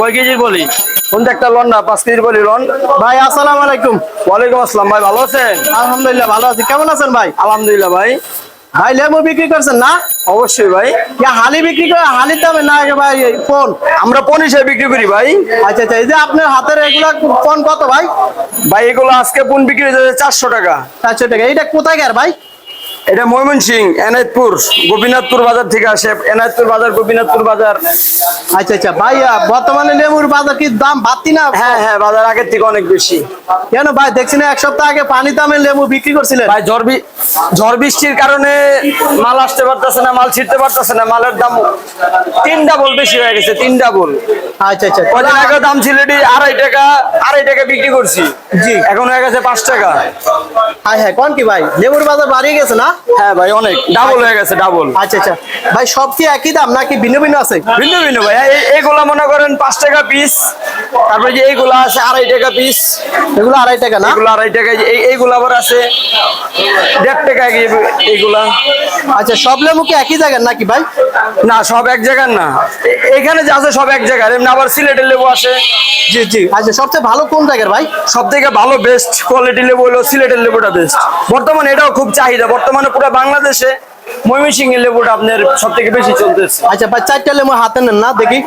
কয় কেজির বলি? কোনটা একটা লন না পাঁচ কেজির বলি লন। ভাই আসসালামু আলাইকুম। ওয়ালাইকুম আসসালাম ভাই ভালো আছেন? আলহামদুলিল্লাহ ভালো আছি। কেমন আছেন ভাই? আলহামদুলিল্লাহ ভাই। ভাই লেবু বিক্রি করছেন না? অবশ্যই ভাই। হালি বিক্রি করে হালির দামে না ভাই ফোন। আমরা পন হিসেবে বিক্রি করি ভাই। আচ্ছা আচ্ছা এই যে আপনার হাতের এগুলা ফোন কত ভাই? ভাই এগুলো আজকে পুন বিক্রি হয়ে চারশো টাকা। চারশো টাকা। এইটা কোথায় গের ভাই? এটা ময়মন ময়মনসিং এনায়তপুর গোপীনাথপুর বাজার থেকে আসে। এনায়তপুর বাজার গোপীনাথপুর বাজার। আচ্ছা আচ্ছা। ভাই আহ, বর্তমানে লেবুর বাজার কি দাম বাড়তি না? হ্যাঁ হ্যাঁ বাজার আগের থেকে অনেক বেশি। কেন ভাই? দেখছি না এক সপ্তাহ আগে পানি দামে লেবু বিক্রি করছিলেন। ভাই ঝড় ঝড় বৃষ্টির কারণে মাল আসতে পারতেছে না মাল ছিটতে পারতেছে না মালের দাম তিন ডাবল বেশি হয়ে গেছে তিন ডাবল আচ্ছা আচ্ছা। কদিন আগে দাম ছিল আড়াই টাকা আড়াই টাকা বিক্রি করছি। জি। এখন হয়ে গেছে পাঁচ টাকা। হ্যাঁ হ্যাঁ কোন কি ভাই? লেবুর বাজার বাড়িয়ে গেছে না? হ্যাঁ ভাই অনেক। ডাবল হয়ে গেছে ডাবল আচ্ছা আচ্ছা। ভাই সব কি একই দাম নাকি ভিন্ন ভিন্ন আছে? ভিন্ন ভিন্ন ভাই। এই- এইগুলা মনে করেন পাঁচ টাকা পিস তারপরে যে এইগুলা আছে আড়াই টাকা পিস এগুলো আড়াই টাকা না? এগুলো আড়াই টাকা এই আবার আছে দেড় টাকা এইগুলা। আচ্ছা সব লেবু কি একই জায়গার নাকি ভাই? না সব এক জায়গার না। এখানে যা আছে সব এক জায়গার এমনি আবার সিলেটের লেবু আসে। জি জি। আচ্ছা সবচেয়ে ভালো কোন জায়গার ভাই? সব থেকে ভালো বেস্ট কোয়ালিটি লেবু হলো সিলেটের লেবুটা বেস্ট বর্তমানে এটাও খুব চাহিদা বর্তমানে পুরো বাংলাদেশে ময়মনসিং এর লেবুটা আপনার সব থেকে বেশি চলতেছে। আচ্ছা চারটা লেবু হাতে নেন না, দেখি।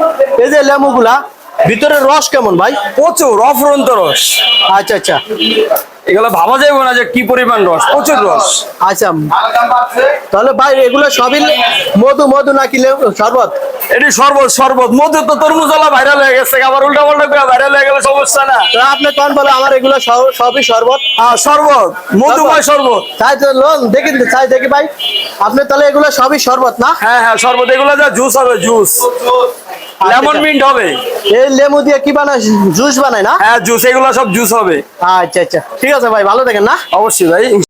এই যে লেবুগুলা ভিতরে রস কেমন ভাই? প্রচুর অফরন্ত রস। আচ্ছা আচ্ছা। এগুলো ভাবা যাবে না যে কি পরিমাণ রস প্রচুর রস। আচ্ছা তাহলে ভাই এগুলো সবই মধু মধু নাকি লেবু শরবত? এটি শরবত শরবত। মধু তো তরমুজ তরমুজলা ভাইরাল হয়ে গেছে আবার উল্টা পাল্টা করে ভাইরাল হয়ে গেলে সমস্যা না। তো আপনি কোন বলে আমার এগুলো সব- সবই শরবত? হ্যাঁ শরবত মধুময় শরবত। তাই তো লোন দেখি চাই দেখি ভাই। আপনি তাহলে এগুলো সবই শরবত না? হ্যাঁ হ্যাঁ শরবত। এগুলো যা জুস হবে জুস লেমন মিন্ট হবে। এই লেমু দিয়ে কি বানায় জুস বানায় না? হ্যাঁ জুস এগুলো সব জুস হবে। আচ্ছা আচ্ছা। ঠিক আছে ভাই ভালো থাকেন না। অবশ্যই ভাই।